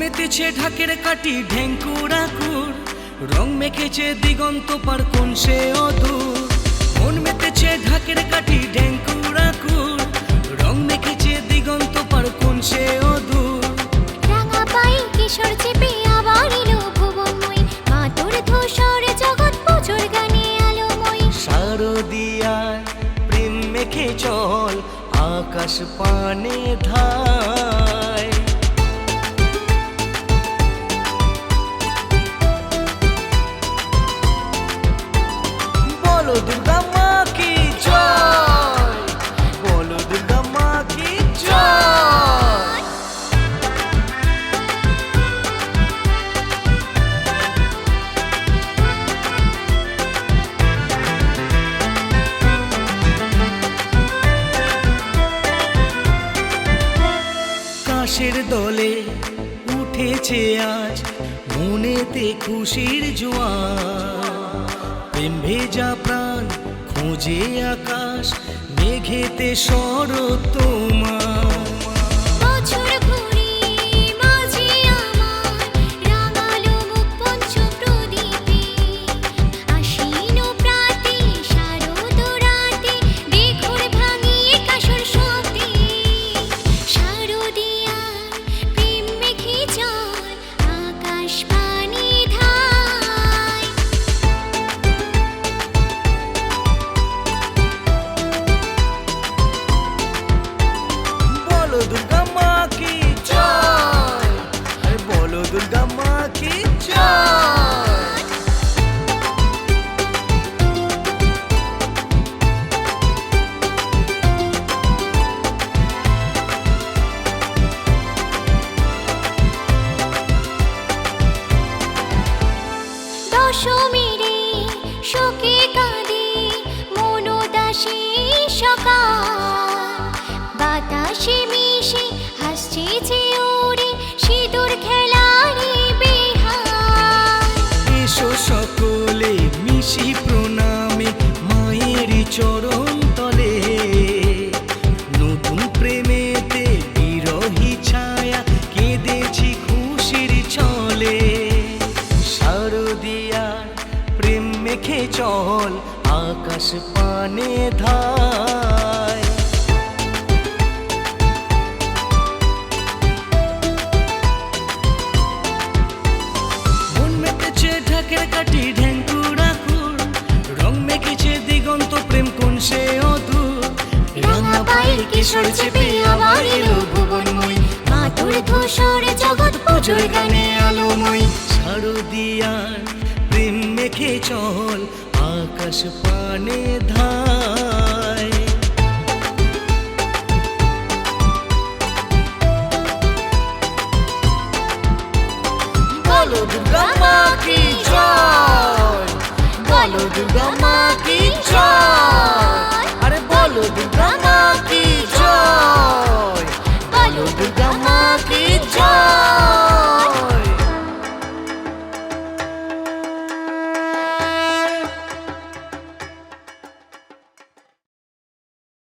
মেতেছে ঢাকের কাটি ঢেঙ্কুরাকুর। রং মেখেছে দিগন্ত পার কোন সে অদূর। মন মেতেছে ঢাকের কাটি রং মেখেছে দিগন্ত পার কোন সে অদূর। রাঙা পাই কিশোর চেপে আবার এলো ভুবনময়। মা তোর ধূসর জগৎ পুজোর গানে আলোময়। শারদিয়ায় প্রেম মেখে চল আকাশ পানে ধায় উঠেছে আজ। মনেতে খুশির জোয়ার। ভেজা প্রাণ খুঁজে আকাশ মেঘেতে শরৎ তোমার। আকাশ পানি দশমীরে শোকে কাঁদে, মনোদাসী সকাল। বাতাসে মিশে, হাসছে যে ওরে, সিঁদুর খেলারে বেহাল। এসো সকলে মিশি প্রণামে, মায়ের চরণ তলে। নতুন প্রেমেতে বিরহী ছায়া, কেঁদেছি খুশির ছলে। শারদিয়ার মেখে চল আকাশ পানে ধায়। মন মেতেছে ঢাকের কাটি ঢেঙ্কুরা খুর। রং মেখেছে দিগন্ত প্রেম কোন সে অদূর রাঙা পায়ে কিশোর চেপে আবার এলো ভুবনময়। মা তোর ধূসর জগৎ পুজোর গানে আলোময়। শারদিয়ার মেখে চল আকাশ পানে ধায়। বলো দুর্গা মা কি জয়? বলো দুর্গা মা কি জয়?